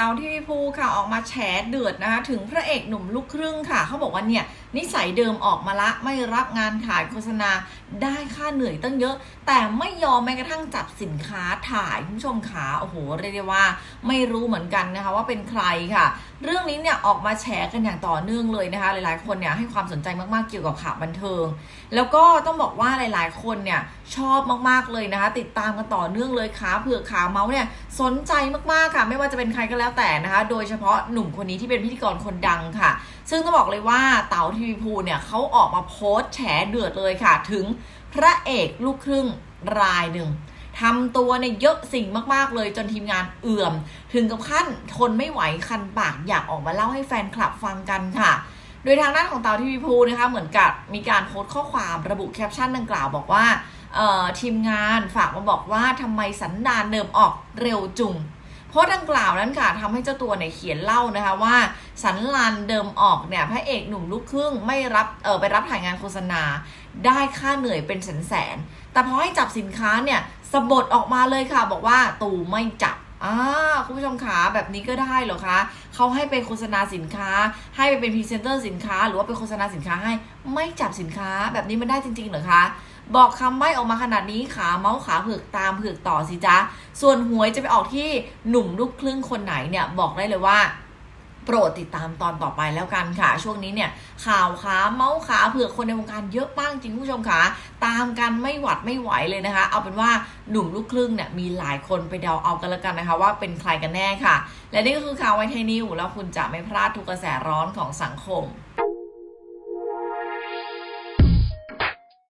เตาที่พี่ภูค่ะออกมาแฉเดือดนะคะถึงพระเอกหนุ่มลูกครึ่งค่ะเขาบอกว่าเนี่ยนิสัยเดิมออกมาละไม่รับงานถ่ายโฆษณาได้ค่าเหนื่อยตั้งเยอะ แต่ไม่ยอมแม้กระทั่งจับสินค้าถ่ายคุณผู้ชมขาโอ้โหเรียกได้ว่าไม่รู้เหมือนกันนะคะว่าเป็นใครค่ะ เรื่องนี้เนี่ยออกมาแฉกันอย่างต่อเนื่องเลยนะคะ หลายๆ คนเนี่ยให้ความสนใจมากๆเกี่ยวกับข่าวบันเทิง แล้วก็ต้องบอกว่าหลายๆ คนเนี่ยชอบมากๆเลยนะคะ ติดตามกันต่อเนื่องเลยขาเผือกขาเมาส์เนี่ยสนใจมากๆค่ะ ไม่ว่าจะเป็นใครก็แล้วแต่นะคะ โดยเฉพาะหนุ่มคนนี้ที่เป็นพิธีกรคนดังค่ะ ซึ่งต้องบอกเลยว่าเต๋าทีวีภูเนี่ยเขาออกมาโพสต์แฉเดือดเลยค่ะ ถึงพระเอกลูกครึ่งรายหนึ่งทำตัวเนี่ยเยอะสิ่งมากๆเลยจนทีมงานเอื่อม ถึงกับขั้นทนไม่ไหวคันปากอยากออกมาเล่าให้แฟนคลับฟังกันค่ะ โดยทางด้านของเต๋าทีวีภูนะคะเหมือนกับมีการโพสต์ข้อความระบุแคปชั่นดังกล่าวบอกว่าทีมงานฝากมาบอกว่าทำไมสันดานเดิมออกเร็วจุง โพสต์ดังกล่าวนั้นค่ะทำให้เจ้าตัวเนี่ยเขียนเล่านะคะว่า สันลานเดิมออกเนี่ยพระเอกหนุ่มลูกครึ่งไม่รับเออไปรับถ่ายงานโฆษณา ได้ค่าเหนื่อยเป็นแสนแสนแต่พอให้จับสินค้าเนี่ยสะบดออกมาเลยค่ะ บอกว่าตูไม่จับอ่า คุณผู้ชมขาแบบนี้ก็ได้เหรอคะเขาให้ไปโฆษณาสินค้า ให้ไปเป็นพรีเซนเตอร์สินค้า หรือว่าไปโฆษณาสินค้าให้ไม่จับสินค้าแบบนี้มันได้จริงๆเหรอคะบอกคำใบ้ออกมาขนาดนี้ขาเมาส์ขาเผือกตามเผือกต่อสิจ๊ะส่วนหวยจะไปออกที่หนุ่มลูกครึ่งคนไหนเนี่ยบอกได้เลยว่า ปรดติดตามตอนต่อไปแล้วกันค่ะ ช่วงนี้เนี่ยข่าวขาเมาส์ขาเผื่อคนในวงการเยอะบ้างจริงผู้ชมค่ะตามกันไม่หวัดไม่ไหวเลยนะคะ เอาเป็นว่าหนุ่มลูกครึ่งเนี่ยมีหลายคนไปเดาเอากันแล้วกันนะคะ ว่าเป็นใครกันแน่ค่ะ และนี่ก็คือข่าวไวไทยนิวแล้วคุณจะไม่พลาดทุกกระแสร้อนของสังคม